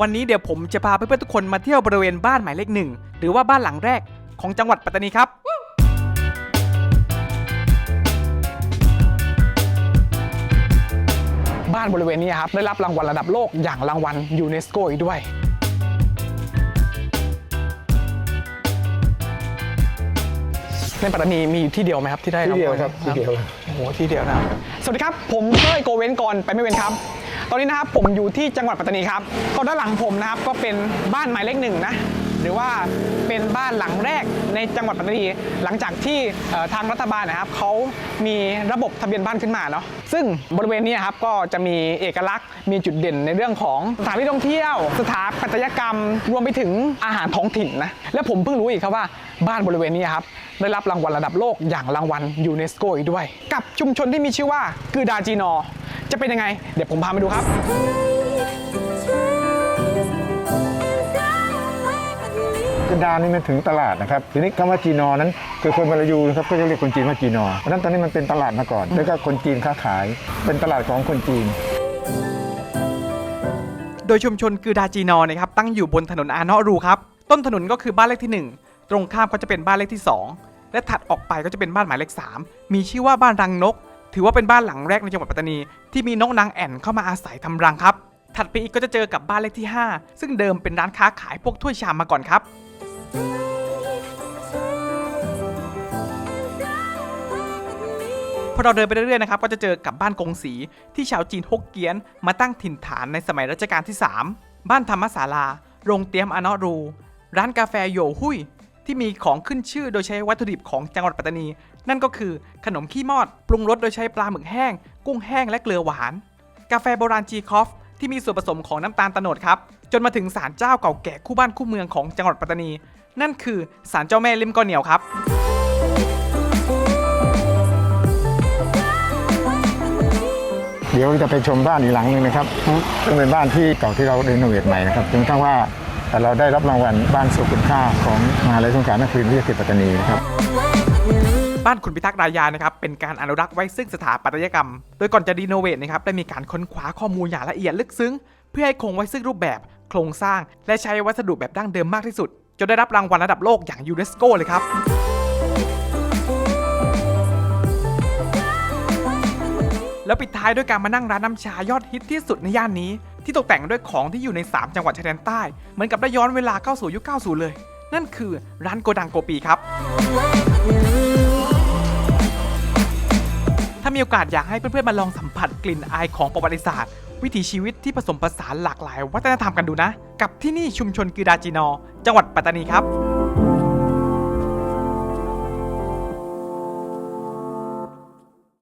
วันนี้เดี๋ยวผมจะพาเพื่อนๆทุกคนมาเที่ยวบริเวณบ้านหมายเลขหนึ่งหรือว่าบ้านหลังแรกของจังหวัดปัตตานีครับบ้านบริเวณนี้ครับได้รับรางวัลระดับโลกอย่างรางวัลยูเนสโกอีกด้วย ในปัตตานีมีที่เดียวไหมครับที่ได้ที่เดียวางวัลครับที่เดียวโอ้โหที่เดียวนะครับสวัสดีครับ ผมเต้ยโกเว้นก่อนไปไม่เว้นครับ ตอนนี้นะครับผมอยู่ที่จังหวัดปัตตานีครับก็ด้านหลังผมนะครับก็เป็นบ้านหมายเลขหนึ่งนะหรือว่าเป็นบ้านหลังแรกในจังหวัดปัตตานีหลังจากที่ทางรัฐบาลนะครับเขามีระบบทะเบียนบ้านขึ้นมาเนาะซึ่งบริเวณนี้ครับก็จะมีเอกลักษณ์มีจุดเด่นในเรื่องของสถานที่ท่องเที่ยว สถาปัตยกรรม รวมไปถึงอาหารท้องถิ่นนะและผมเพิ่งรู้อีกครับว่าบ้านบริเวณนี้ครับได้รับรางวัลระดับโลกอย่างรางวัลยูเนสโกอีกด้วย กับชุมชนที่มีชื่อว่ากือดาจีนอ จะเป็นยังไง เดี๋ยวผมพาไปดูครับ กระดานนี่มันถึงตลาดนะครับทีนี้คำว่าจีนอนั้นคือคนมาลายูนะครับก็จะเรียกคนจีนว่าจีนอเพราะฉะนั้นตอนนี้มันเป็นตลาดมาก่อน แล้วก็คนจีนค้าขาย เป็นตลาดของคนจีนโดยชุมชนคือดาจีนอนะครับตั้งอยู่บนถนนอาเนาะรูครับ ต้นถนนก็คือบ้านเลขที่ 1 ตรงข้ามก็จะเป็นบ้านเลขที่ 2 และถัดออกไปก็จะเป็นบ้านหมายเลข 3 มีชื่อว่าบ้านรังนก ถือว่าเป็นบ้านหลังแรกในจังหวัดปัตตานี ที่มีนกนางแอ่นเข้ามาอาศัยทำรังครับ ถัดไปอีกก็จะเจอกับบ้านเลขที่ 5 ซึ่งเดิมเป็นร้านค้าขายพวกถ้วยชามมาก่อนครับพอเราเดินไปเรื่อยๆนะครับก็จะเจอกับบ้านกงสีที่ชาวจีนฮกเกี้ยน มาตั้งถิ่นฐานในสมัยรัชกาลที่ 3 บ้านธรรมศาลา โรงเตรียมอนารู ร้านกาแฟโยหุยที่มีของขึ้นชื่อโดยใช้วัตถุดิบของจังหวัดปัตตานี นั่นก็คือขนมขี้มอด ปรุงรสโดยใช้ปลาหมึกแห้ง กุ้งแห้งและเกลือหวาน กาแฟโบราณจีคอฟที่มีส่วนผสมของน้ำตาลโตโนดครับ จนมาถึงศาลเจ้าเก่าแก่คู่บ้านคู่เมืองของจังหวัดปัตตานี นั่นคือศาลเจ้าแม่ลิมกอเหนียวครับเดี๋ยวจะไปชมบ้านอีกหลังหนึ่งนะครับซึ่งเป็นบ้านที่เก่าที่เราเรโนเวทใหม่นะครับจนกระทั่งว่าเราได้รับรางวัลบ้านสุขุนค่าของมหาลัยสงขลานครินทร์วิทยาเขตปัตตานีนะครับ บ้านคุณพิทักษ์รายานะครับเป็นการอนุรักษ์ไว้ซึ่งสถาปัตยกรรม โดยก่อนจะรีโนเวทนะครับได้มีการค้นคว้าข้อมูลอย่างละเอียดลึกซึ้ง เพื่อให้คงไว้ซึ่งรูปแบบ โครงสร้าง และใช้วัสดุแบบดั้งเดิมมากที่สุด จนได้รับรางวัลระดับโลกอย่างยูเนสโกเลยครับแล้วปิดท้ายด้วยการมานั่งร้านน้ำชายอดฮิตที่สุดในย่านนี้ ที่ตกแต่งด้วยของที่อยู่ใน 3 จังหวัดชายแดนใต้ เหมือนกับได้ย้อนเวลาเข้าสู่ยุค 90 เลย นั่นคือร้านโกดังโกปีครับ มีโอกาสอยากให้เพื่อนๆมาลองสัมผัสกลิ่นอายของประวัติศาสตร์ วิถีชีวิตที่ผสมผสานหลากหลาย วัฒนธรรมกันดูนะ กับที่นี่ชุมชนกือดาจีนอ จังหวัดปัตตานีครับ